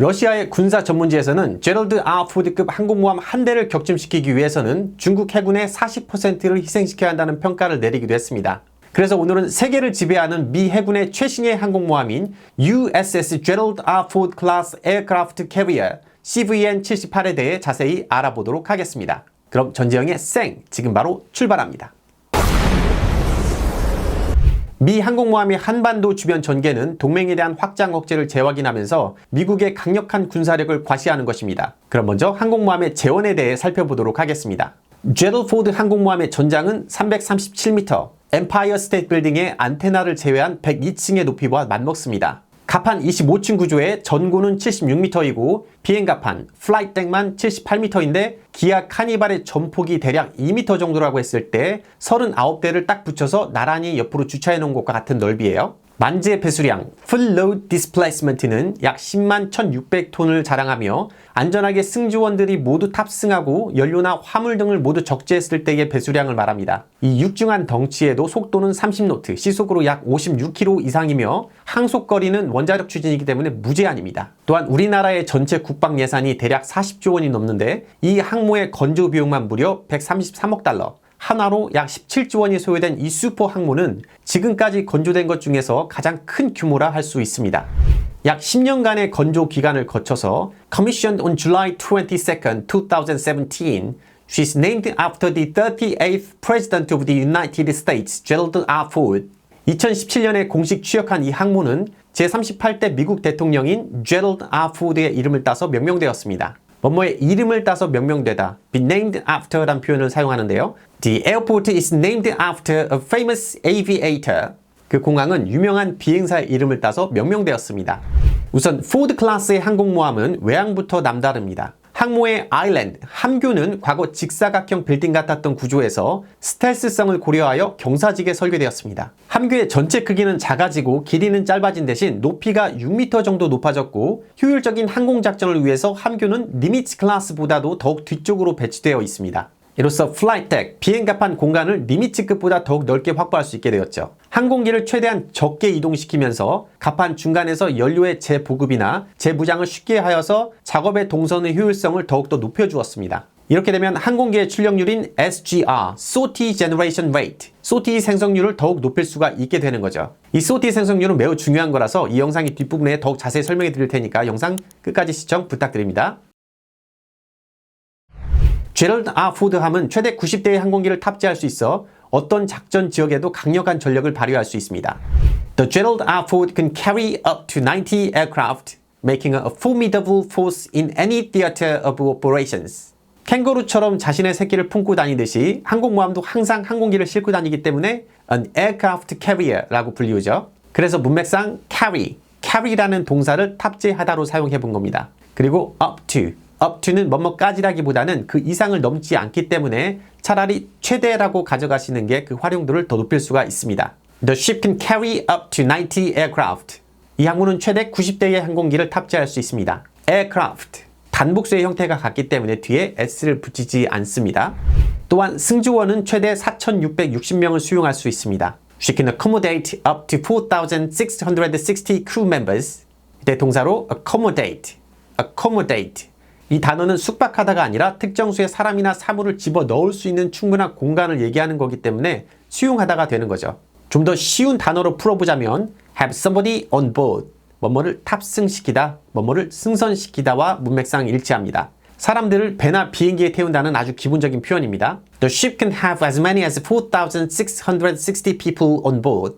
러시아의 군사 전문지에서는 제럴드 아 포드급 항공모함 한 대를 격침시키기 위해서는 중국 해군의 40%를 희생시켜야 한다는 평가를 내리기도 했습니다. 그래서 오늘은 세계를 지배하는 미 해군의 최신의 항공모함인 USS Gerald R. Ford Class Aircraft Carrier CVN-78에 대해 자세히 알아보도록 하겠습니다. 그럼 전지영의 생 지금 바로 출발합니다. 미 항공모함의 한반도 주변 전개는 동맹에 대한 확장 억제를 재확인하면서 미국의 강력한 군사력을 과시하는 것입니다. 그럼 먼저 항공모함의 재원에 대해 살펴보도록 하겠습니다. 제럴 포드 항공모함의 전장은 337m, 엠파이어 스테이트 빌딩의 안테나를 제외한 102층의 높이와 맞먹습니다. 가판 25층 구조의 전고는 76m이고 비행가판, 플라이트 덱만 78m인데 기아 카니발의 전폭이 대략 2m 정도라고 했을 때 39대를 딱 붙여서 나란히 옆으로 주차해 놓은 것과 같은 넓이에요. 만지의 배수량, Full Load Displacement는 약 10만 1600톤을 자랑하며 안전하게 승주원들이 모두 탑승하고 연료나 화물 등을 모두 적재했을 때의 배수량을 말합니다. 이 육중한 덩치에도 속도는 30노트, 시속으로 약 56km 이상이며 항속거리는 원자력 추진이기 때문에 무제한입니다. 또한 우리나라의 전체 국방 예산이 대략 40조 원이 넘는데 이 항모의 건조 비용만 무려 133억 달러, 하나로 약 17조 원이 소요된 이 슈퍼 항모는 지금까지 건조된 것 중에서 가장 큰 규모라 할 수 있습니다. 약 10년간의 건조 기간을 거쳐서 commissioned on July 22nd, 2017, she's named after the 38th President of the United States, Gerald R. Ford. 2017년에 공식 취역한 이 항모는 제38대 미국 대통령인 제럴드 아 포드의 이름을 따서 명명되었습니다. 뭐뭐의 이름을 따서 명명되다, be named after란 표현을 사용하는데요. The airport is named after a famous aviator. 그 공항은 유명한 비행사의 이름을 따서 명명되었습니다. 우선 포드 클래스의 항공모함은 외항부터 남다릅니다. 항모의 아일랜드, 함교는 과거 직사각형 빌딩 같았던 구조에서 스텔스성을 고려하여 경사지게 설계되었습니다. 함교의 전체 크기는 작아지고 길이는 짧아진 대신 높이가 6m 정도 높아졌고 효율적인 항공작전을 위해서 함교는 리미츠 클래스보다도 더욱 뒤쪽으로 배치되어 있습니다. 이로써 플라이텍, 비행갑판 공간을 리미츠급보다 더욱 넓게 확보할 수 있게 되었죠. 항공기를 최대한 적게 이동시키면서 갑판 중간에서 연료의 재보급이나 재무장을 쉽게 하여서 작업의 동선의 효율성을 더욱더 높여주었습니다. 이렇게 되면 항공기의 출력률인 SGR, Sortie Generation Rate, SOT 생성률을 더욱 높일 수가 있게 되는 거죠. 이 SOT 생성률은 매우 중요한 거라서 이 영상의 뒷부분에 더욱 자세히 설명해 드릴 테니까 영상 끝까지 시청 부탁드립니다. 제럴드 아 포드 함은 최대 90대의 항공기를 탑재할 수 있어 어떤 작전 지역에도 강력한 전력을 발휘할 수 있습니다. The Gerald R. Ford can carry up to 90 aircraft, making a formidable force in any theater of operations. 캥거루처럼 자신의 새끼를 품고 다니듯이 항공모함도 항상 항공기를 싣고 다니기 때문에 an aircraft carrier라고 불리우죠. 그래서 문맥상 carry, carry라는 동사를 탑재하다로 사용해 본 겁니다. 그리고 up to, up to는 뭐뭐까지라기보다는 그 이상을 넘지 않기 때문에 차라리 최대라고 가져가시는 게 그 활용도를 더 높일 수가 있습니다. The ship can carry up to 90 aircraft. 이 항모는 최대 90대의 항공기를 tab재할 수 있습니다. aircraft. 단복수의 형태가 같기 때문에 뒤에 s를 붙이지 않습니다. 또한 승주원은 최대 4,660명을 수용할 수 있습니다. She can accommodate up to 4,660 crew members. 이때 동사로 accommodate, accommodate. 이 단어는 숙박하다가 아니라 특정 수의 사람이나 사물을 집어 넣을 수 있는 충분한 공간을 얘기하는 거기 때문에 수용하다가 되는 거죠. 좀 더 쉬운 단어로 풀어보자면 have somebody on board 뭐뭐를 탑승시키다, 뭐뭐를 승선시키다와 문맥상 일치합니다. 사람들을 배나 비행기에 태운다는 아주 기본적인 표현입니다. The ship can have as many as 4,660 people on board.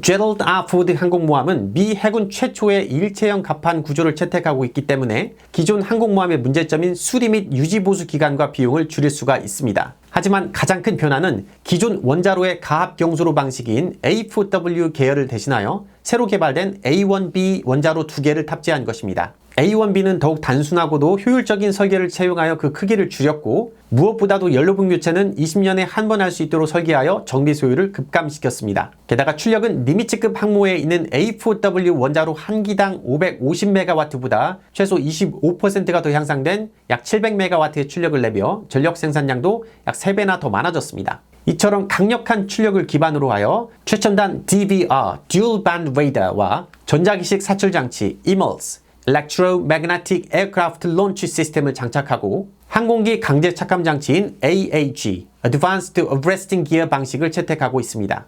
제럴드 아 포드 항공모함은 미 해군 최초의 일체형 갑판 구조를 채택하고 있기 때문에 기존 항공모함의 문제점인 수리 및 유지 보수 기간과 비용을 줄일 수가 있습니다. 하지만 가장 큰 변화는 기존 원자로의 가압 경수로 방식인 A4W 계열을 대신하여 새로 개발된 A1B 원자로 두 개를 탑재한 것입니다. A1B는 더욱 단순하고도 효율적인 설계를 채용하여 그 크기를 줄였고 무엇보다도 연료분 교체는 20년에 한 번 할 수 있도록 설계하여 정비 소요를 급감시켰습니다. 게다가 출력은 리미츠급 항모에 있는 A4W 원자로 한 기당 550MW보다 최소 25%가 더 향상된 약 700MW의 출력을 내며 전력 생산량도 약 3배나 더 많아졌습니다. 이처럼 강력한 출력을 기반으로 하여 최첨단 DVR (Dual Band Radar와 전자기식 사출 장치 (EMALS) Electromagnetic Aircraft Launch System을 장착하고 항공기 강제 착함 장치인 AAG (Advanced Arresting Gear) 방식을 채택하고 있습니다.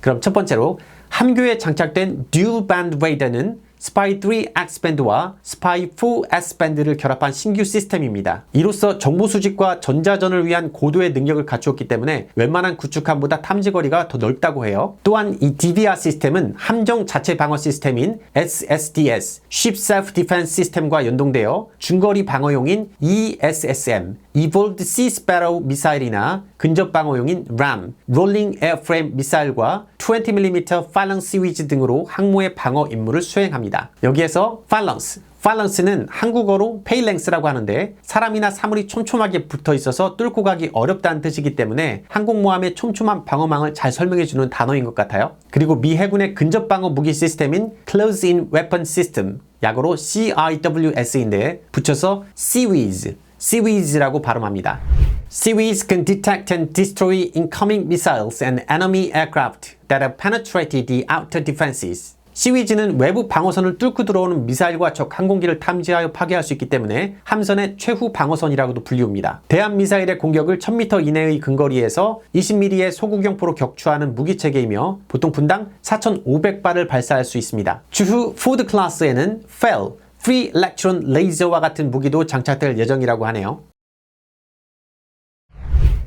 그럼 첫 번째로 함교에 장착된 Dual Band Radar는 스파이 3 X 밴드와 스파이 4 S 밴드를 결합한 신규 시스템입니다. 이로써 정보 수집과 전자전을 위한 고도의 능력을 갖추었기 때문에 웬만한 구축함보다 탐지거리가 더 넓다고 해요. 또한 이 DVR 시스템은 함정 자체 방어 시스템인 SSDS (Ship Self Defense System과 연동되어 중거리 방어용인 ESSM (Evolved Sea Sparrow) 미사일이나 근접 방어용인 RAM (Rolling Airframe) 미사일과 20mm Phalanx 시리즈 등으로 항모의 방어 임무를 수행합니다. 여기에서 Phalanx, Phalanx는 한국어로 Phalanx라고 하는데 사람이나 사물이 촘촘하게 붙어 있어서 뚫고 가기 어렵다는 뜻이기 때문에 항공모함의 촘촘한 방어망을 잘 설명해 주는 단어인 것 같아요. 그리고 미 해군의 근접 방어 무기 시스템인 Close-in Weapon System, 약어로 CIWS인데 붙여서 CWIS, CWIS라고 발음합니다. CWIS can detect and destroy incoming missiles and enemy aircraft that have penetrated the outer defenses. 시위즈는 외부 방어선을 뚫고 들어오는 미사일과 적 항공기를 탐지하여 파괴할 수 있기 때문에 함선의 최후 방어선이라고도 불리웁니다. 대한 미사일의 공격을 1000m 이내의 근거리에서 20mm의 소구경포로 격추하는 무기체계이며 보통 분당 4,500발을 발사할 수 있습니다. 추후 포드 클래스에는 FEL, Free Electron Laser와 같은 무기도 장착될 예정이라고 하네요.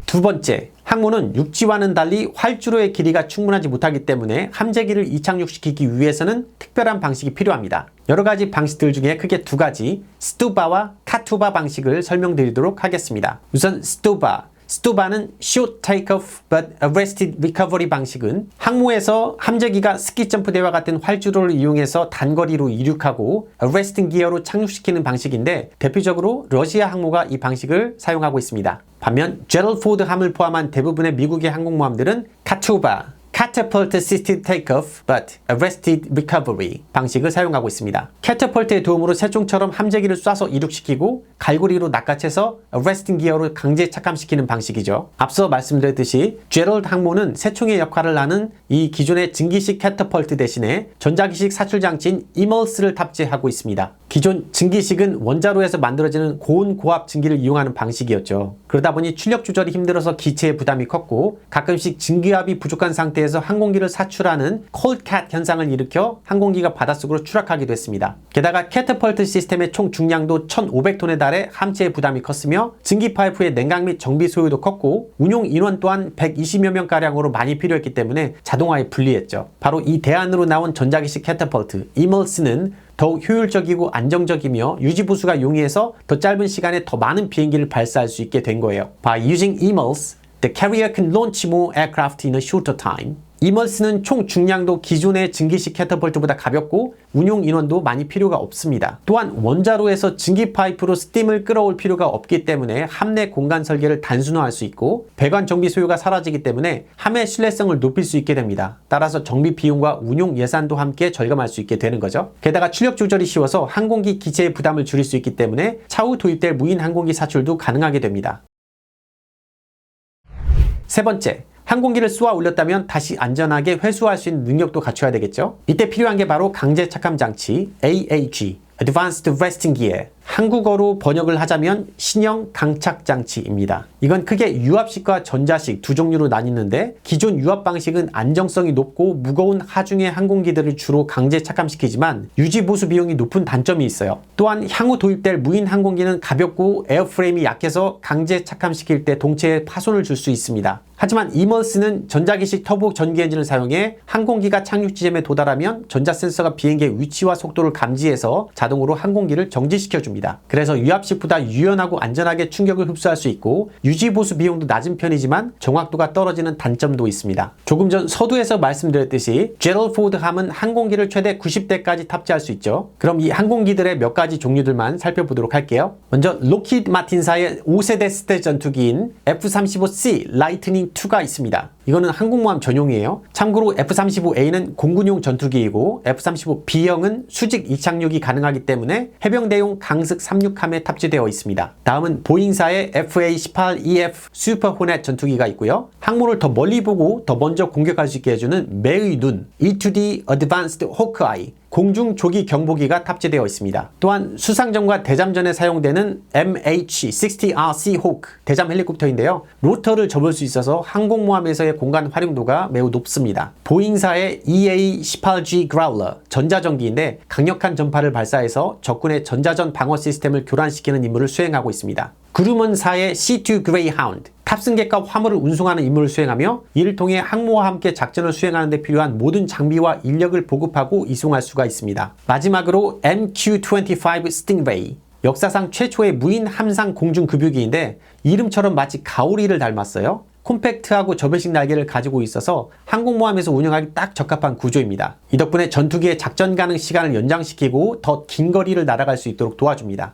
두 번째, 항모는 육지와는 달리 활주로의 길이가 충분하지 못하기 때문에 함재기를 이착륙시키기 위해서는 특별한 방식이 필요합니다. 여러 가지 방식들 중에 크게 두 가지, 스투바와 카투바 방식을 설명드리도록 하겠습니다. 우선 스투바, 스투바는 Short Takeoff but Arrested Recovery 방식은 항모에서 함재기가 스키 점프 대와 같은 활주로를 이용해서 단거리로 이륙하고 Arresting Gear로 착륙시키는 방식인데 대표적으로 러시아 항모가 이 방식을 사용하고 있습니다. 반면 제럴포드 함을 포함한 대부분의 미국의 항공모함들은 카투바, Catapult Assisted Takeoff but Arrested Recovery 방식을 사용하고 있습니다. 캐터펄트의 도움으로 새총처럼 함재기를 쏴서 이륙시키고 갈고리로 낚아채서 Arresting Gear로 강제 착함시키는 방식이죠. 앞서 말씀드렸듯이 제럴드 항모는 새총의 역할을 하는 이 기존의 증기식 캐터펄트 대신에 전자기식 사출장치인 이멀스를 탑재하고 있습니다. 기존 증기식은 원자로에서 만들어지는 고온 고압 증기를 이용하는 방식이었죠. 그러다 보니 출력 조절이 힘들어서 기체의 부담이 컸고 가끔씩 증기압이 부족한 상태에서 항공기를 사출하는 콜캣 현상을 일으켜 항공기가 바닷속으로 추락하기도 했습니다. 게다가 캐터펄트 시스템의 총 중량도 1,500톤에 달해 함재의 부담이 컸으며 증기 파이프의 냉각 및 정비 소요도 컸고 운용 인원 또한 120여 명 가량으로 많이 필요했기 때문에 자동화에 불리했죠. 바로 이 대안으로 나온 전자기식 캐터펄트 이멀스는 더욱 효율적이고 안정적이며 유지보수가 용이해서 더 짧은 시간에 더 많은 비행기를 발사할 수 있게 된 거예요. By using EMALS, the carrier can launch more aircraft in a shorter time. 이멀스는 총 중량도 기존의 증기식 캐터펄트보다 가볍고 운용 인원도 많이 필요가 없습니다. 또한 원자로에서 증기 파이프로 스팀을 끌어올 필요가 없기 때문에 함내 공간 설계를 단순화할 수 있고 배관 정비 소요가 사라지기 때문에 함의 신뢰성을 높일 수 있게 됩니다. 따라서 정비 비용과 운용 예산도 함께 절감할 수 있게 되는 거죠. 게다가 출력 조절이 쉬워서 항공기 기체의 부담을 줄일 수 있기 때문에 차후 도입될 무인 항공기 사출도 가능하게 됩니다. 세 번째, 항공기를 쏘아 올렸다면 다시 안전하게 회수할 수 있는 능력도 갖춰야 되겠죠. 이때 필요한 게 바로 강제 착함 장치 AAG Advanced Resting Gear 한국어로 번역을 하자면 신형 강착 장치입니다. 이건 크게 유압식과 전자식 두 종류로 나뉘는데 기존 유압 방식은 안정성이 높고 무거운 하중의 항공기들을 주로 강제 착함시키지만 유지 보수 비용이 높은 단점이 있어요. 또한 향후 도입될 무인 항공기는 가볍고 에어프레임이 약해서 강제 착함시킬 때 동체에 파손을 줄 수 있습니다. 하지만 이멀스는 전자기식 터보 전기 엔진을 사용해 항공기가 착륙 지점에 도달하면 전자 센서가 비행기의 위치와 속도를 감지해서 자동으로 항공기를 정지시켜 줍니다. 그래서 유압식보다 유연하고 안전하게 충격을 흡수할 수 있고 유지 보수 비용도 낮은 편이지만 정확도가 떨어지는 단점도 있습니다. 조금 전 서두에서 말씀드렸듯이 제럴 포드 함은 항공기를 최대 90대까지 탑재할 수 있죠. 그럼 이 항공기들의 몇 가지 종류들만 살펴보도록 할게요. 먼저 로키드 마틴사의 5세대 스텔 전투기인 F-35C 라이트닝 2가 있습니다. 이거는 항공모함 전용이에요. 참고로 F-35A는 공군용 전투기이고 F-35B형은 수직 이착륙이 가능하기 때문에 해병대용 강습 36함에 탑재되어 있습니다. 다음은 보잉사의 FA-18EF 슈퍼 호넷 전투기가 있고요. 항모를 더 멀리 보고 더 먼저 공격할 수 있게 해주는 매의 눈 E2D Advanced Hawkeye 공중 조기 경보기가 탑재되어 있습니다. 또한 수상전과 대잠전에 사용되는 MH-60RC Hawk 대잠 헬리콥터인데요. 로터를 접을 수 있어서 항공모함에서의 공간 활용도가 매우 높습니다. 보잉사의 EA-18G Growler 전자전기인데 강력한 전파를 발사해서 적군의 전자전 방어 시스템을 교란시키는 임무를 수행하고 있습니다. 그루먼사의 C2 Greyhound 탑승객과 화물을 운송하는 임무를 수행하며 이를 통해 항모와 함께 작전을 수행하는 데 필요한 모든 장비와 인력을 보급하고 이송할 수가 있습니다. 마지막으로 MQ-25 Stingray 역사상 최초의 무인 함상 공중 급유기인데 이름처럼 마치 가오리를 닮았어요. 콤팩트하고 접이식 날개를 가지고 있어서 항공모함에서 운영하기 딱 적합한 구조입니다. 이 덕분에 전투기의 작전 가능 시간을 연장시키고 더 긴 거리를 날아갈 수 있도록 도와줍니다.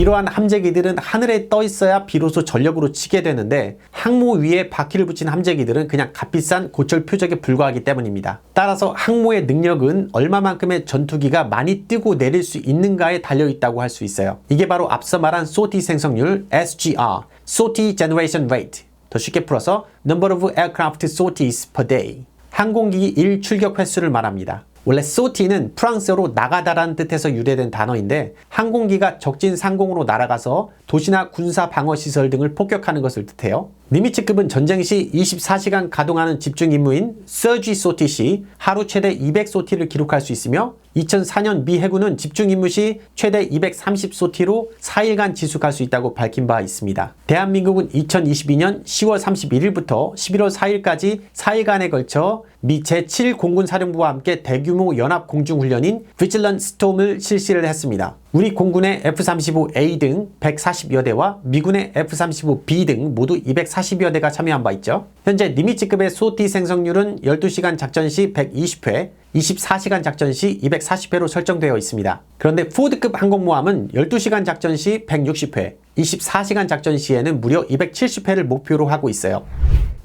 이러한 함재기들은 하늘에 떠 있어야 비로소 전력으로 치게 되는데 항모 위에 바퀴를 붙인 함재기들은 그냥 값비싼 고철 표적에 불과하기 때문입니다. 따라서 항모의 능력은 얼마만큼의 전투기가 많이 뜨고 내릴 수 있는가에 달려 있다고 할 수 있어요. 이게 바로 앞서 말한 소티 생성률 SGR, Sortie Generation Rate. 더 쉽게 풀어서 Number of Aircraft Sorties per Day. 항공기 1 출격 횟수를 말합니다. 원래 소티는 프랑스어로 나가다라는 뜻에서 유래된 단어인데 항공기가 적진 상공으로 날아가서 도시나 군사 방어 시설 등을 폭격하는 것을 뜻해요. 니미츠급은 전쟁 시 24시간 가동하는 집중 임무인 서지 소티 시 하루 최대 200소티를 기록할 수 있으며 2004년 미 해군은 집중 임무 시 최대 230소티로 4일간 지속할 수 있다고 밝힌 바 있습니다. 대한민국은 2022년 10월 31일부터 11월 4일까지 4일간에 걸쳐 미 제7 공군 사령부와 함께 대규모 연합 공중 훈련인 비질런 스톰을 실시를 했습니다. 우리 공군의 F-35A 등 140여 대와 미군의 F-35B 등 모두 240여 대가 참여한 바 있죠. 현재 니미츠급의 소티 생성률은 12시간 작전 시 120회, 24시간 작전 시 240회로 설정되어 있습니다. 그런데 포드급 항공모함은 12시간 작전 시 160회, 24시간 작전 시에는 무려 270회를 목표로 하고 있어요.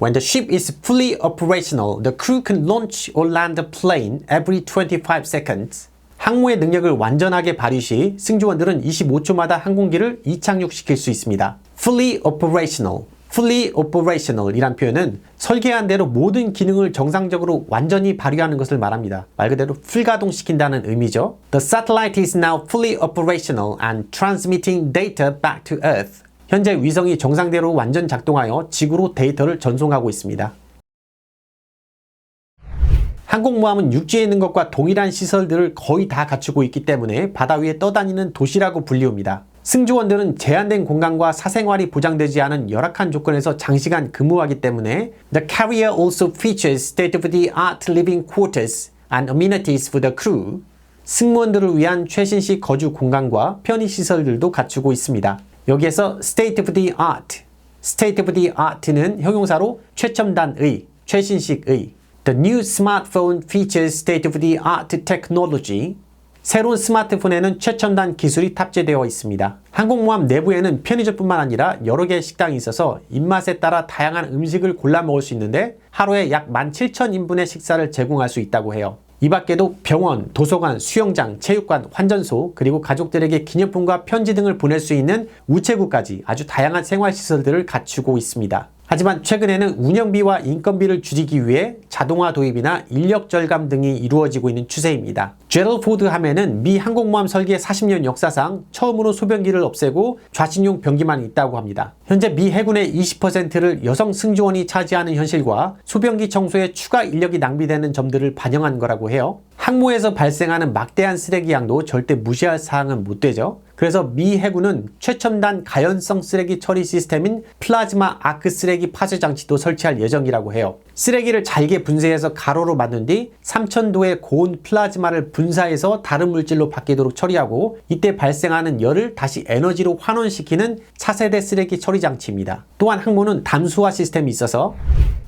When the ship is fully operational, the crew can launch or land a plane every 25 seconds. 항모의 능력을 완전하게 발휘 시 승조원들은 25초마다 항공기를 이착륙시킬 수 있습니다. fully operational, fully operational 이란 표현은 설계한 대로 모든 기능을 정상적으로 완전히 발휘하는 것을 말합니다. 말 그대로 풀가동시킨다는 의미죠. The satellite is now fully operational and transmitting data back to Earth. 현재 위성이 정상대로 완전 작동하여 지구로 데이터를 전송하고 있습니다. 항공모함은 육지에 있는 것과 동일한 시설들을 거의 다 갖추고 있기 때문에 바다 위에 떠다니는 도시라고 불리웁니다. 승조원들은 제한된 공간과 사생활이 보장되지 않은 열악한 조건에서 장시간 근무하기 때문에 The carrier also features state-of-the-art living quarters and amenities for the crew. 승무원들을 위한 최신식 거주 공간과 편의 시설들도 갖추고 있습니다. 여기에서 state of the art, state of the art는 형용사로 최첨단의, 최신식의. The new smartphone features state of the art technology. 새로운 스마트폰에는 최첨단 기술이 탑재되어 있습니다. 항공모함 내부에는 편의점뿐만 아니라 여러 개의 식당이 있어서 입맛에 따라 다양한 음식을 골라 먹을 수 있는데 하루에 약 17,000인분의 식사를 제공할 수 있다고 해요. 이 밖에도 병원, 도서관, 수영장, 체육관, 환전소, 그리고 가족들에게 기념품과 편지 등을 보낼 수 있는 우체국까지 아주 다양한 생활시설들을 갖추고 있습니다. 하지만 최근에는 운영비와 인건비를 줄이기 위해 자동화 도입이나 인력 절감 등이 이루어지고 있는 추세입니다. 제럴 포드 함에는 미 항공모함 설계 40년 역사상 처음으로 소변기를 없애고 좌식용 변기만 있다고 합니다. 현재 미 해군의 20%를 여성 승조원이 차지하는 현실과 소변기 청소에 추가 인력이 낭비되는 점들을 반영한 거라고 해요. 항모에서 발생하는 막대한 쓰레기 양도 절대 무시할 사항은 못 되죠. 그래서 미 해군은 최첨단 가연성 쓰레기 처리 시스템인 플라즈마 아크 쓰레기 파쇄 장치도 설치할 예정이라고 해요. 쓰레기를 잘게 분쇄해서 가로로 만든 뒤 3000도의 고온 플라즈마를 분사해서 다른 물질로 바뀌도록 처리하고 이때 발생하는 열을 다시 에너지로 환원시키는 차세대 쓰레기 처리 장치입니다. 또한 항모는 담수화 시스템이 있어서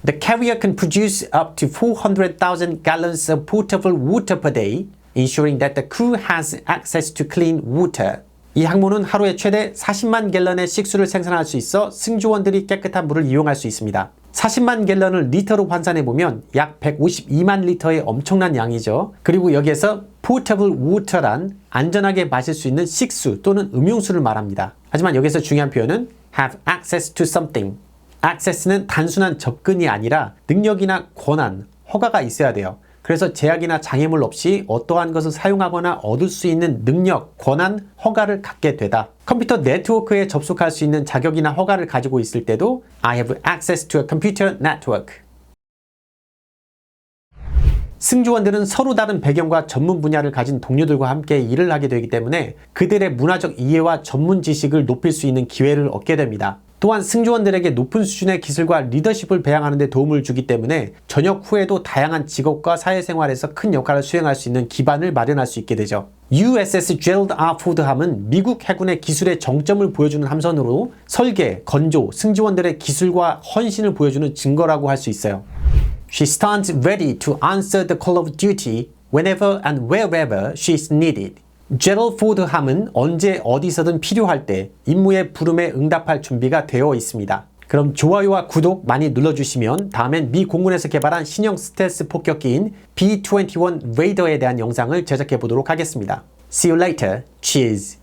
The carrier can produce up to 400,000 gallons of potable water per day, ensuring that the crew has access to clean water. 이 항모는 하루에 최대 40만 갤런의 식수를 생산할 수 있어 승조원들이 깨끗한 물을 이용할 수 있습니다. 40만 갤런을 리터로 환산해 보면 약 152만 리터의 엄청난 양이죠. 그리고 여기에서 portable water란 안전하게 마실 수 있는 식수 또는 음용수를 말합니다. 하지만 여기서 중요한 표현은 have access to something. access는 단순한 접근이 아니라 능력이나 권한, 허가가 있어야 돼요. 그래서 제약이나 장애물 없이 어떠한 것을 사용하거나 얻을 수 있는 능력, 권한, 허가를 갖게 되다. 컴퓨터 네트워크에 접속할 수 있는 자격이나 허가를 가지고 있을 때도 I have access to a computer network. 승조원들은 서로 다른 배경과 전문 분야를 가진 동료들과 함께 일을 하게 되기 때문에 그들의 문화적 이해와 전문 지식을 높일 수 있는 기회를 얻게 됩니다. 또한 승조원들에게 높은 수준의 기술과 리더십을 배양하는 데 도움을 주기 때문에 전역 후에도 다양한 직업과 사회생활에서 큰 역할을 수행할 수 있는 기반을 마련할 수 있게 되죠. USS Gerald R. Ford함은 미국 해군의 기술의 정점을 보여주는 함선으로 설계, 건조, 승조원들의 기술과 헌신을 보여주는 증거라고 할 수 있어요. She stands ready to answer the call of duty whenever and wherever she is needed. 제럴 포드 함은 언제 어디서든 필요할 때 임무의 부름에 응답할 준비가 되어 있습니다. 그럼 좋아요와 구독 많이 눌러주시면 다음엔 미 공군에서 개발한 신형 스텔스 폭격기인 B-21 레이더에 대한 영상을 제작해 보도록 하겠습니다. See you later. Cheers.